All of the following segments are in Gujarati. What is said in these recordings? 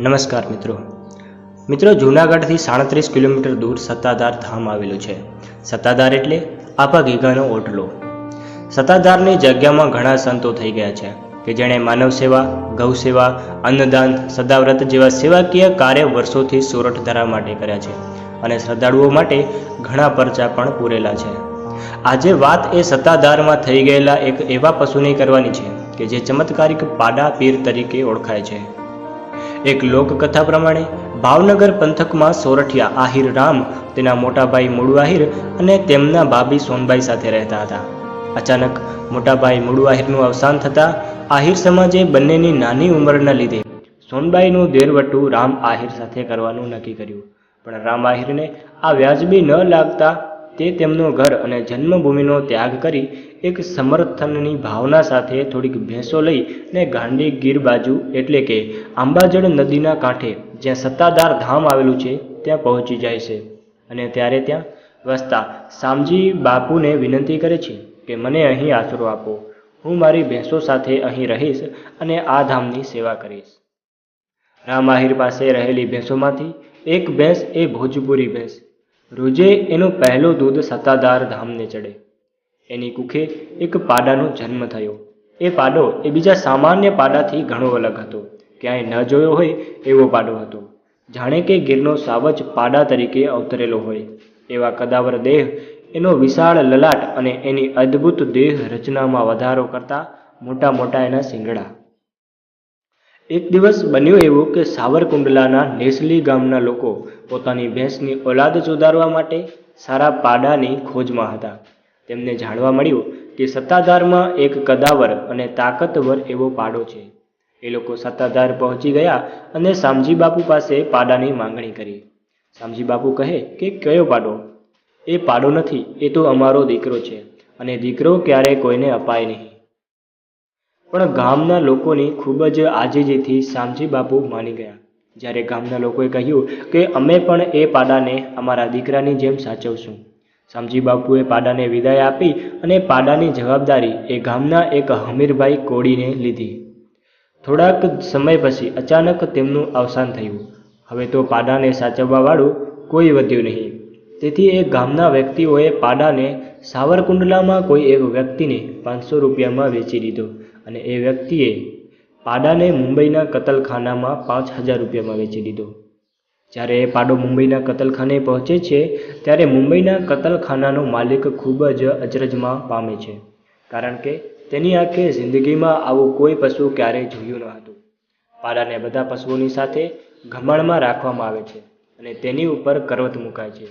નમસ્કાર મિત્રો. મિત્રો, જૂનાગઢથી સાડત્રીસ કિલોમીટર દૂર સત્તાધાર ધામ આવેલું છે. સત્તાધાર એટલે આપા ગીગાનો ઓટલો. સત્તાધારની જગ્યામાં ઘણા સંતો થઈ ગયા છે કે જેણે માનવ સેવા, ગૌ સેવા, અન્નદાન, સદાવ્રત જેવા સેવાકીય કાર્ય વર્ષોથી સોરઠધરા માટે કર્યા છે અને શ્રદ્ધાળુઓ માટે ઘણા પરચા પણ પૂરેલા છે. આજે વાત એ સત્તાધારમાં થઈ ગયેલા એક એવા પશુની કરવાની છે કે જે ચમત્કારિક પાડા પીર તરીકે ઓળખાય છે. એક લોકકથા પ્રમાણે ભાવનગર પંથકમાં સોરઠિયા આહિર રામ, તેના મોટાભાઈ મુડુ આહિર અને તેમના ભાભી સોનબાઈ સાથે રહેતા હતા. અચાનક મોટાભાઈ મુડુ આહિરનું અવસાન થતાં આહિર સમાજે બંનેની નાની ઉંમરના લીધે સોનબાઈનું દેરવટું રામ આહિર સાથે કરવાનું નક્કી કર્યું. પણ રામ આહિરને આ વ્યાજબી ન લાગતા તે તેમનું ઘર અને જન્મભૂમિનો ત્યાગ કરી એક સમર્થનની ભાવના સાથે થોડીક ભેંસો લઈ ને ગાંડી ગીર બાજુ, એટલે કે આંબાજળ નદીના કાંઠે, જ્યાં સત્તાધાર ધામ આવેલું છે, ત્યાં પહોંચી જાય છે. અને ત્યારે ત્યાં વસતા શામજી બાપુને વિનંતી કરે છે કે, મને અહીં આશરો આપો. હું મારી ભેંસો સાથે અહીં રહીશ અને આ ધામની સેવા કરીશ. રામાહિર પાસે રહેલી ભેંસોમાંથી એક ભેંસ એ ભોજપુરી ભેંસ રોજે એનો પહેલો દૂધ સત્તાધાર ધામને ચડે. એની કુખે એક પાડાનો જન્મ થયો. એ પાડો એ બીજા સામાન્ય પાડાથી ઘણો અલગ હતો. ક્યાંય ન જોયો હોય એવો પાડો હતો. જાણે કે ગીરનો સાવજ પાડા તરીકે અવતરેલો હોય. એવા કદાવર દેહ, એનો વિશાળ લલાટ અને એની અદ્ભુત દેહ રચનામાં વધારો કરતા મોટા મોટા એના શિંગડા. એક દિવસ બન્યું એવું કે સાવરકુંડલાના નેસલી ગામના લોકો પોતાની ભેંસની ઓલાદ સુધારવા માટે સારા પાડાની ખોજમાં હતા. તેમને જાણવા મળ્યું કે સત્તાધારમાં એક કદાવર અને તાકતવર એવો પાડો છે. એ લોકો સત્તાધાર પહોંચી ગયા અને શામજી બાપુ પાસે પાડાની માંગણી કરી. શામજી બાપુ કહે કે, કયો પાડો? એ પાડો નથી, એ તો અમારો દીકરો છે અને દીકરો ક્યારેય કોઈને અપાય નહીં. પણ ગામના લોકોની ખૂબ જ આજીજીથી શામજી બાપુ માની ગયા. જ્યારે ગામના લોકોએ કહ્યું કે, અમે પણ એ પાડાને, અમારા દીકરાની જેમ સાચવશું. શામજી બાપુએ પાડાને વિદાય આપી અને પાડાની જવાબદારી એ ગામના એક હમીરભાઈ કોળીને લીધી. થોડાક સમય પછી અચાનક તેમનું અવસાન થયું. હવે તો પાડાને સાચવવાવાળું કોઈ વધ્યું નહીં. તેથી એ ગામના વ્યક્તિઓએ પાડાને સાવરકુંડલામાં કોઈ એક વ્યક્તિને પાંચસો રૂપિયામાં વેચી દીધો. અને એ વ્યક્તિએ પાડાને મુંબઈના કતલખાનામાં પાંચ હજાર રૂપિયામાં વેચી દીધો. જ્યારે એ પાડો મુંબઈના કતલખાને પહોંચે છે, ત્યારે મુંબઈના કતલખાનાનો માલિક ખૂબ જ અચરજમાં પામે છે. કારણ કે તેની આંખે જિંદગીમાં આવું કોઈ પશુ ક્યારેય જોયું ન હતું. પાડાને બધા પશુઓની સાથે ગમાણમાં રાખવામાં આવે છે અને તેની ઉપર કરવત મુકાય છે.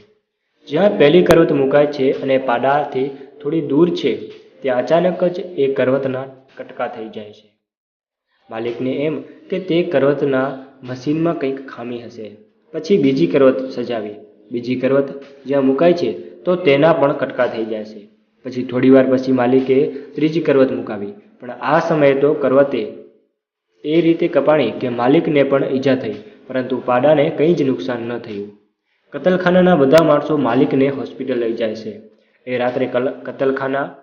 જ્યાં પહેલી કરવત મુકાય છે અને પાડાથી થોડી દૂર છે ત્યાં અચાનક જ એ કરવતના કટકા થઈ જાય છે. માલિકને એમ કે તે કરવતના મશીનમાં કંઈક ખામી હશે. પછી બીજી કરવત સજાવી. બીજી કરવત જ્યાં મુકાય છે, તો તેના પણ કટકા થઈ જાય છે. પછી થોડી વાર પછી માલિકે ત્રીજી કરવત મુકાવી. પણ આ સમયે તો કરવતે એ રીતે કપાણી કે માલિકને પણ ઈજા થઈ. પરંતુ પાડાને કંઈ જ નુકસાન ન થયું. કતલખાનાના બધા માણસો માલિકને હોસ્પિટલ લઈ જાય છે. એ રાત્રે કલ, કતલખાના